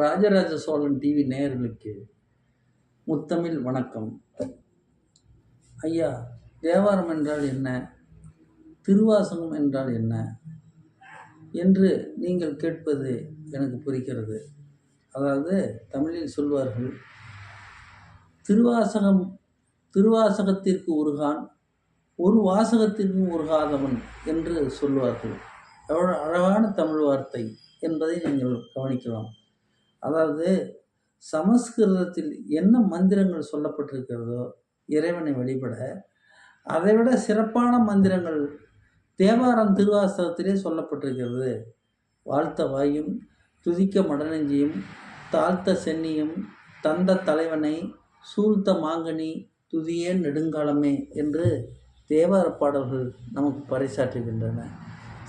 Rajaraja Cholan TV நேயர்களுக்கு முத்தமிழ் வணக்கம். ஐயா தேவாரம் என்றால் என்ன? திருவாசகம் என்றால் என்ன? என்று நீங்கள் கேட்பது எனக்கு புரிகிறது. அதாவது தமிழில் சொல்வார்கள் திருவாசகம் திருவாசகத்திற்கு உருகான் ஒரு வாசகத்திற்கும் உருகாதவன் என்று சொல்வார்கள். எவ்வளோ அழகான தமிழ் வார்த்தை என்பதை நீங்கள் கவனிக்கலாம். அதாவது சமஸ்கிருதத்தில் என்ன மந்திரங்கள் சொல்லப்பட்டிருக்கிறதோ இறைவனை வழிபட அதைவிட சிறப்பான மந்திரங்கள் தேவாரம் திருவாசகத்திலே சொல்லப்பட்டிருக்கிறது. வாழ்த்த வாயும் துதிக்க மடநெஞ்சியும் தாழ்த்த சென்னியும் தந்த தலைவனை சூழ்த்த மாங்கனி துதியே நெடுங்காலமே என்று தேவார பாடல்கள் நமக்கு பறைசாற்றுகின்றன.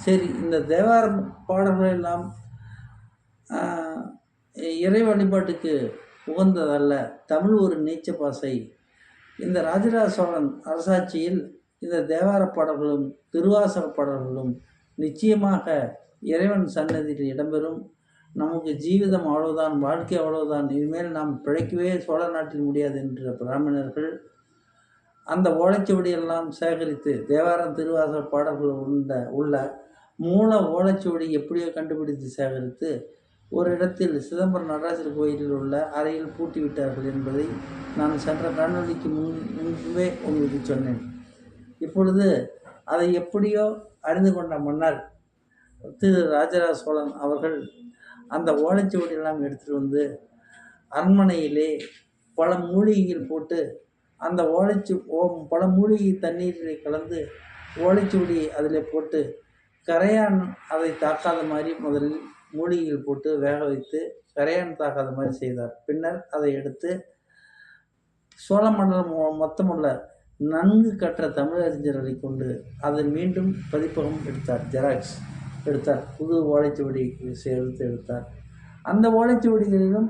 சரி இந்த தேவார பாடல்கள் எல்லாம் இறை வழிபாட்டுக்கு உகந்ததல்ல. தமிழ் ஒரு நீச்ச பாசை இந்த ராஜராஜ சோழன் அரசாட்சியில் இந்த தேவார பாடல்களும் திருவாசக பாடல்களும் நிச்சயமாக இறைவன் சன்னதியில் இடம்பெறும். நமக்கு ஜீவிதம் அவ்வளவுதான் வாழ்க்கை அவ்வளவுதான். இனிமேல் நாம் பிழைக்கவே சோழ நாட்டில் முடியாது என்ற பிராமணர்கள் அந்த ஓலைச்சுவடியெல்லாம் சேகரித்து தேவாரம் திருவாசக பாடல்கள் உள்ள உள்ள மூல ஓலைச்சுவடி எப்படியோ கண்டுபிடித்து சேகரித்து ஒரு இடத்தில் சிதம்பரம் நடராஜர் கோயிலில் உள்ள அறையில் பூட்டி விட்டார்கள் என்பதை நான் சென்ற காணொலிக்கு முன் முன்பே உங்களுக்கு சொன்னேன். இப்பொழுது அதை எப்படியோ அறிந்து கொண்ட மன்னர் திரு ராஜராஜ சோழன் அவர்கள் அந்த ஓலைச்சுவடியெல்லாம் எடுத்துகிட்டு வந்து அரண்மனையிலே பல மூலிகைகள் போட்டு அந்த ஓலைச்சு ஓ பல மூலிகை தண்ணீரில் கலந்து ஓலைச்சுவடியை அதில் போட்டு கரையான் அதை தாக்காத மாதிரி முதலில் மூலிகைகள் போட்டு வேக வைத்து கரையான் தாக்காத மாதிரி செய்தார். பின்னர் அதை எடுத்து சோழ மண்டலம் மொத்தமுள்ள நன்கு கற்ற தமிழறிஞர்களை கொண்டு அதை மீண்டும் பதிப்பகம் எடுத்தார் ஜெராக்ஸ் எடுத்தார் புது ஓலைச்சுவடி சேர்த்து எடுத்தார். அந்த ஓலைச்சுவடிகளிலும்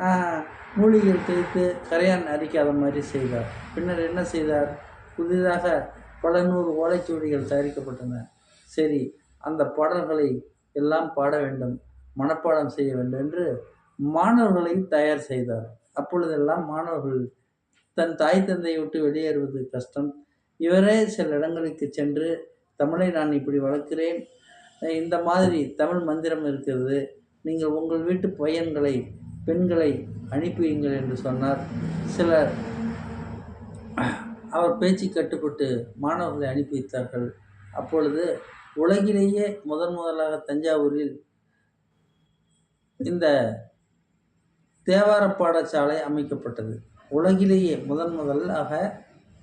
ஆஹ், மூலிகைகள் கரையான் அரிக்காத மாதிரி செய்தார். பின்னர் என்ன செய்தார்? புதிதாக பல நூறு ஓலைச்சுவடிகள் தயாரிக்கப்பட்டன. சரி அந்த பாடல்களை எல்லாம் பாட வேண்டும் மனப்பாடம் செய்ய வேண்டும் என்று மாணவர்களை தயார் செய்தார். அப்பொழுதெல்லாம் மாணவர்கள் தன் தாய் தந்தையை விட்டு வெளியேறுவது கஷ்டம். இவரே சில இடங்களுக்கு சென்று தமிழை நான் இப்படி வளர்க்கிறேன். இந்த மாதிரி தமிழ் மந்திரம் இருக்கிறது. நீங்கள் உங்கள் வீட்டு பையன்களை பெண்களை அனுப்பியுங்கள் என்று சொன்னார். சிலர் அவர் பேச்சு கட்டுப்பட்டு மாணவர்களை அனுப்பி வைத்தார்கள். அப்பொழுது உலகிலேயே முதன் முதலாக தஞ்சாவூரில் இந்த தேவார பாடசாலை அமைக்கப்பட்டது. உலகிலேயே முதன் முதலாக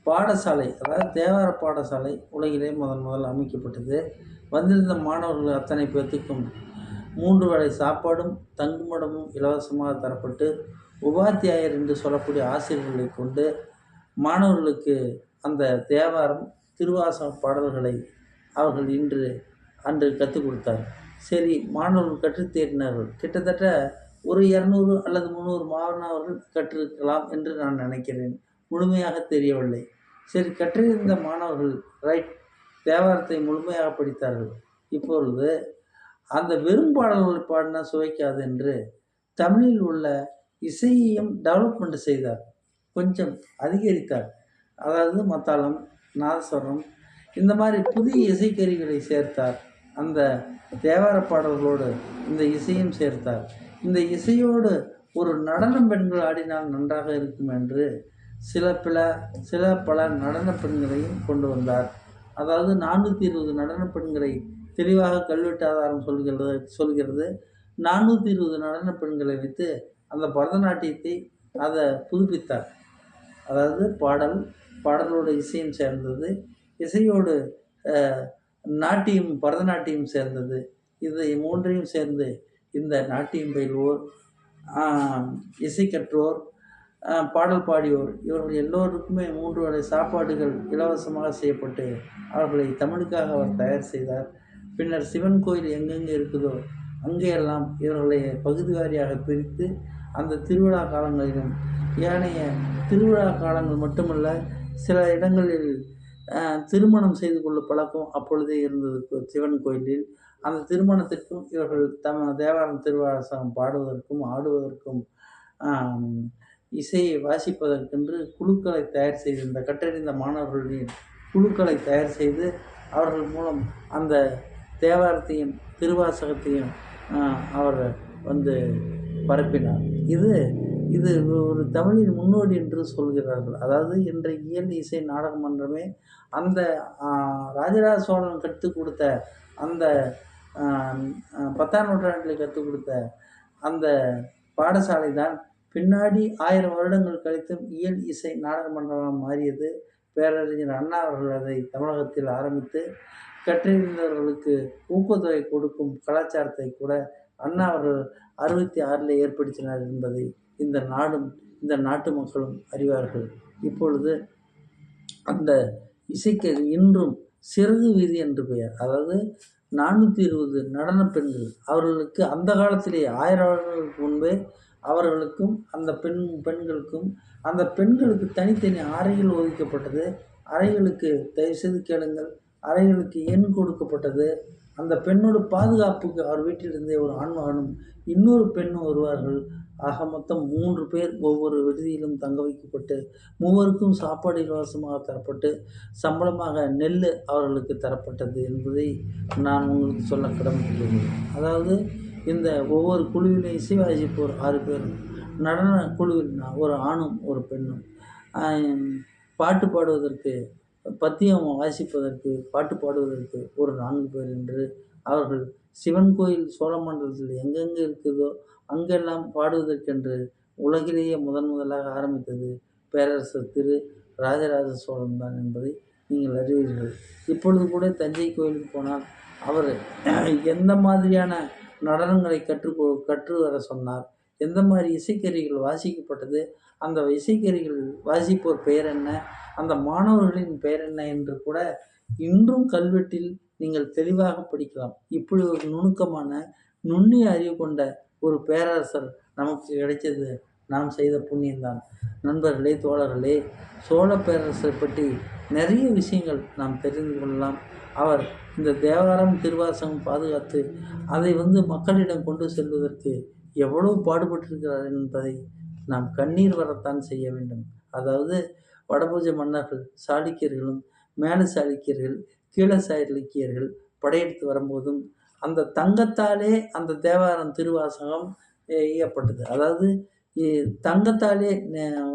பாடசாலை அதாவது தேவார பாடசாலை உலகிலே முதன் முதல் அமைக்கப்பட்டது. வந்திருந்த மாணவர்கள் அத்தனை பேர்த்துக்கும் மூன்று வேளை சாப்பாடும் தங்குமிடமும் இலவசமாக தரப்பட்டு உபாத்தியாயர் என்று சொல்லக்கூடிய ஆசிரியர்களை கொண்டு மாணவர்களுக்கு அந்த தேவாரம் திருவாசக பாடல்களை அவர்கள் இன்று அன்று கற்றுக் கொடுத்தார். சரி மாணவர்கள் கற்று தேடினார்கள். கிட்டத்தட்ட ஒரு இரநூறு அல்லது முந்நூறு மாணவர்கள் கற்றிருக்கலாம் என்று நான் நினைக்கிறேன். முழுமையாக தெரியவில்லை. சரி கற்றிருந்த மாணவர்கள் ரைட் தேவாரத்தை முழுமையாக படித்தார்கள். இப்பொழுது அந்த வெறும் பாடல்கள் பாடினா சுவைக்காது என்று தமிழில் உள்ள இசையையும் டெவலப்மெண்ட் செய்தார். கொஞ்சம் அதிகரித்தார். அதாவது மத்தாளம் நாதஸ்வரம் இந்த மாதிரி புதிய இசைக்கருவிகளை சேர்த்தார். அந்த தேவார பாடல்களோடு இந்த இசையும் சேர்த்தார். இந்த இசையோடு ஒரு நடனம் பெண்கள் ஆடினால் நன்றாக இருக்கும் என்று சில பல சில பல நடன பெண்களையும் கொண்டு வந்தார். அதாவது நானூற்றி இருபது நடன பெண்களை தெளிவாக கல்வெட்டு ஆதாரம் சொல்கிறது சொல்கிறது. நானூற்றி இருபது நடன பெண்களை வைத்து அந்த பரதநாட்டியத்தை அதை புதுப்பித்தார். அதாவது பாடல் பாடலோட இசையும் சேர்ந்தது. இசையோடு நாட்டியம் பரதநாட்டியம் சேர்ந்தது. இதை மூன்றையும் சேர்ந்து இந்த நாட்டியம் பயில்வோர் இசை கற்றோர் பாடல் பாடியோர் இவர்கள் எல்லோருக்குமே மூன்று வகை சாப்பாடுகள் இலவசமாக செய்யப்பட்டு அவர்களை தமிழுக்காக அவர் தயார் செய்தார். பின்னர் சிவன் கோயில் எங்கெங்கே இருக்குதோ அங்கேயெல்லாம் இவர்களை பகுதி வாரியாக பிரித்து அந்த திருவிழா காலங்களிலும் ஏனைய திருவிழா காலங்கள் மட்டுமல்ல சில இடங்களில் திருமணம் செய்து கொள்ளும் பழக்கம் அப்பொழுதே இருந்தது சிவன் கோயிலில். அந்த திருமணத்திற்கும் இவர்கள் தம தேவாரம் திருவாசகம் பாடுவதற்கும் ஆடுவதற்கும் இசையை வாசிப்பதற்கென்று குழுக்களை தயார் செய்து இந்த கற்றறிந்த மாணவர்களின் குழுக்களை தயார் செய்து அவர்கள் மூலம் அந்த தேவாரத்தையும் திருவாசகத்தையும் அவர் வந்து பரப்பினார். இது இது ஒரு தமிழின் முன்னோடி என்று சொல்கிறார்கள். அதாவது இன்றைய இயல் இசை நாடக மன்றமே அந்த ராஜராஜ சோழன் கற்றுக் கொடுத்த அந்த பத்தாம் நூற்றாண்டில் கற்றுக் கொடுத்த அந்த பாடசாலை தான் பின்னாடி ஆயிரம் வருடங்கள் கழித்தும் இயல் இசை நாடக மன்றமாக மாறியது. பேரறிஞர் அண்ணா அவர்கள் அதை தமிழகத்தில் ஆரம்பித்து கற்றறிந்தவர்களுக்கு ஊக்கத்தொகை கொடுக்கும் கலாச்சாரத்தை கூட அண்ணா அவர்கள் அறுபத்தி ஆறில் ஏற்படுத்தினார் என்பதை இந்த நாடும் இந்த நாட்டு மக்களும் அறிவார்கள். இப்பொழுது அந்த இசைக்கு இன்றும் சிறகு வீதி என்று பெயர். அதாவது நானூற்றி இருபது நடன பெண்கள். அவர்களுக்கு அந்த காலத்திலேயே ஆயிரம் ஆண்டுகளுக்கு முன்பே அவர்களுக்கும் அந்த பெண் பெண்களுக்கும் அந்த பெண்களுக்கு தனித்தனி அறைகள் ஒதுக்கப்பட்டது. அறைகளுக்கு தயவுசெய்து கேளுங்கள். அறைகளுக்கு எண் கொடுக்கப்பட்டது. அந்த பெண்ணோட பாதுகாப்புக்கு அவர் வீட்டிலிருந்தே ஒரு ஆண்மகனும் இன்னொரு பெண்ணும் வருவார்கள். ஆக மொத்தம் மூன்று பேர் ஒவ்வொரு விடுதியிலும் தங்க வைக்கப்பட்டு மூவருக்கும் சாப்பாடு இலவசமாக தரப்பட்டு சம்பளமாக நெல் அவர்களுக்கு தரப்பட்டது என்பதை நான் உங்களுக்கு சொல்ல கடமைப்பட்டுள்ளேன். அதாவது இந்த ஒவ்வொரு குழுவிலும் இசை போர் ஆறு பேரும் நடன குழுவில் ஒரு ஆணும் ஒரு பெண்ணும். பாட்டு பாடுவதற்கு பத்தியம் வாசிப்பதற்கு பாட்டு பாடுவதற்கு ஒரு நான்கு பேர் என்று அவர்கள் சிவன் கோயில் சோழமண்டலத்தில் எங்கெங்கே இருக்குதோ அங்கெல்லாம் பாடுவதற்கென்று உலகிலேயே முதன் முதலாக ஆரம்பித்தது பேரரசர் திரு ராஜராஜ சோழன் தான் என்பதை நீங்கள் அறிவீர்கள். இப்பொழுது கூட தஞ்சை கோயிலுக்கு போனால் அவர் எந்த மாதிரியான நடனங்களை கற்று கற்று வர சொன்னார்? எந்த மாதிரி இசைக்கருவிகள் வாசிக்கப்பட்டது? அந்த இசைக்கருவிகள் வாசிப்போர் பெயர் என்ன? அந்த மாணவர்களின் பெயர் என்ன என்று கூட இன்றும் கல்வெட்டில் நீங்கள் தெளிவாக படிக்கலாம். இப்படி ஒரு நுணுக்கமான நுண்ணிய அறிவு கொண்ட ஒரு பேரரசர் நமக்கு கிடைத்தது நாம் செய்த புண்ணியம்தான். நண்பர்களே தோழர்களே சோழ பேரரசரை பற்றி நிறைய விஷயங்கள் நாம் தெரிந்து கொள்ளலாம். அவர் இந்த தேவாரம் திருவாசகம் பாதுகாத்து அதை வந்து மக்களிடம் கொண்டு செல்வதற்கு எவ்வளவு பாடுபட்டிருக்கிறார் என்பதை நாம் கண்ணீர் வரத்தான் செய்ய வேண்டும். அதாவது வடபூஜை மன்னர்கள் சாளுக்கியர்களும் மேல சாளுக்கியர்கள் கீழ சாளுக்கியர்கள் படையெடுத்து வரும்போதும் அந்த தங்கத்தாலே அந்த தேவாரம் திருவாசகம் இயப்பட்டது அதாவது தங்கத்தாலே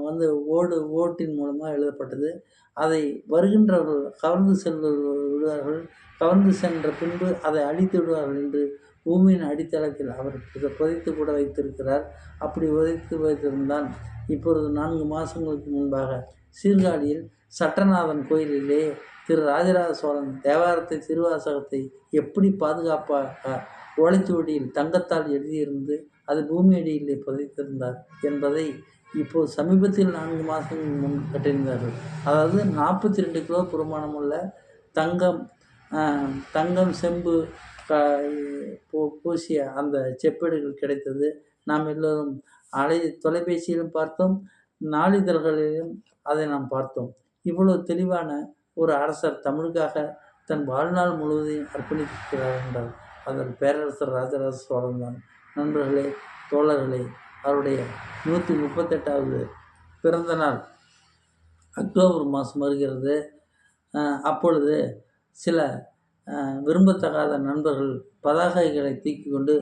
வந்து ஓடு ஓட்டின் மூலமாக எழுதப்பட்டது. அதை வருகின்றவர்கள் கவர்ந்து செல்வ விடுவார்கள் கவர்ந்து சென்ற பின்பு அதை அழித்து விடுவார்கள் என்று பூமியின் அடித்தளத்தில் அவர் இதை புதைத்து கூட வைத்திருக்கிறார். அப்படி புதைத்து வைத்திருந்தான். இப்பொழுது நான்கு மாதங்களுக்கு முன்பாக சீர்காழியில் சட்டநாதன் கோயிலிலே திரு ராஜராஜ சோழன் தேவாரத்தை திருவாசகத்தை எப்படி பாதுகாப்பாக ஓலைச்சுவடியில் தங்கத்தால் எழுதியிருந்து அது பூமி அடியிலே புதைத்திருந்தார் என்பதை இப்போது சமீபத்தில் நான்கு மாதங்கள் முன் கட்டியிருந்தார்கள். அதாவது நாற்பத்தி ரெண்டு கிலோ பிரமாணமுள்ள தங்கம் தங்கம் செம்பு பூசிய அந்த செப்பேடுகள் கிடைத்தது. நாம் எல்லோரும் அலை தொலைபேசியிலும் பார்த்தோம் நாளிதழ்களிலும் அதை நாம் பார்த்தோம். இவ்வளவு தெளிவான ஒரு அரசர் தமிழுக்காக தன் வாழ்நாள் முழுவதையும் அர்ப்பணித்திருக்கிறார் என்றால் அதன் பேரரசர் ராஜராஜ சோழன் தான். நண்பர்களே தோழர்களே அவருடைய நூற்றி முப்பத்தெட்டாவது பிறந்த நாள் அக்டோபர் மாதம் வருகிறது. அப்பொழுது சில விரும்பத்தகாத நண்பர்கள் பதாகைகளை தூக்கி கொண்டு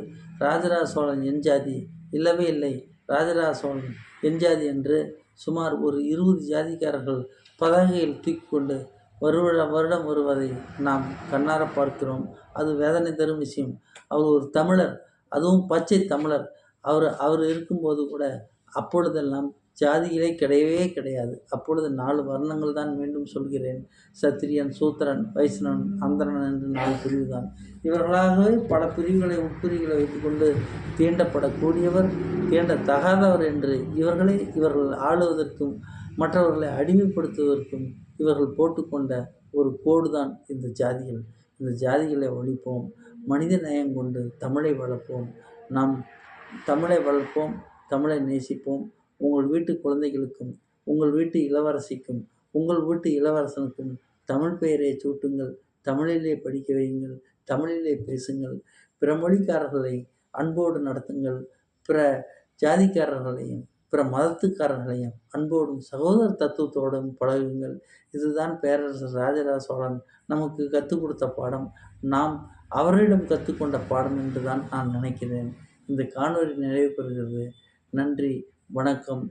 ராஜராஜ சோழன் என் ஜாதி இல்லவே இல்லை. ராஜராஜ சோழன் என் ஜாதி என்று சுமார் ஒரு இருபது ஜாதிக்காரர்கள் பதாகையில் தூக்கி கொண்டு ஒரு வருடம் வருவதை நாம் கண்ணார பார்க்கிறோம். அது வேதனை தரும் விஷயம். அவர் ஒரு தமிழர் அதுவும் பச்சை தமிழர். அவர் அவர் இருக்கும்போது கூட அப்பொழுதெல்லாம் ஜாதிகளே கிடையவே கிடையாது. அப்பொழுது நாலு வர்ணங்கள் தான் மீண்டும் சொல்கிறேன். சத்திரியன் சூத்திரன் வைஷ்ணவன் அந்தரன் என்று நாலு பிரிவு தான் இவர்களாகவே பல பிரிவுகளை உட்பிரிவுகளை வைத்துக்கொண்டு தீண்டப்படக்கூடியவர் தீண்டத்தகாதவர் என்று இவர்களே இவர்கள் ஆளுவதற்கும் மற்றவர்களை அடிமைப்படுத்துவதற்கும் இவர்கள் போட்டுக்கொண்ட ஒரு கோடு தான் இந்த ஜாதிகள். இந்த ஜாதிகளை ஒழிப்போம். மனித நேயம் கொண்டு தமிழை வளர்ப்போம். நாம் தமிழை வளர்ப்போம் தமிழை நேசிப்போம். உங்கள் வீட்டு குழந்தைகளுக்கும் உங்கள் வீட்டு இளவரசிக்கும் உங்கள் வீட்டு இளவரசனுக்கும் தமிழ் பெயரை சூட்டுங்கள். தமிழிலே படிக்க வையுங்கள். தமிழிலே பேசுங்கள். பிற மொழிக்காரர்களை அன்போடு நடத்துங்கள். பிற ஜாதிக்காரர்களையும் பிற மதத்துக்காரர்களையும் அன்போடும் சகோதர தத்துவத்தோடும் பழகுங்கள். இதுதான் பேரரசர் ராஜராஜ சோழன் நமக்கு கற்றுக் கொடுத்த பாடம். நாம் அவரிடம் கற்றுக்கொண்ட பாடம் என்று தான் நான் நினைக்கிறேன். இந்த காணொலி நிறைவு பெறுகிறது. நன்றி வணக்கம்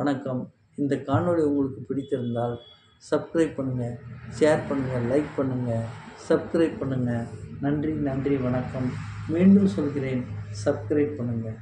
வணக்கம். இந்த காணொளி உங்களுக்கு பிடித்திருந்தால் சப்ஸ்கிரைப் பண்ணுங்கள் ஷேர் பண்ணுங்கள் லைக் பண்ணுங்கள் சப்ஸ்கிரைப் பண்ணுங்கள் நன்றி நன்றி வணக்கம். மீண்டும் சொல்கிறேன் சப்ஸ்கிரைப் பண்ணுங்கள்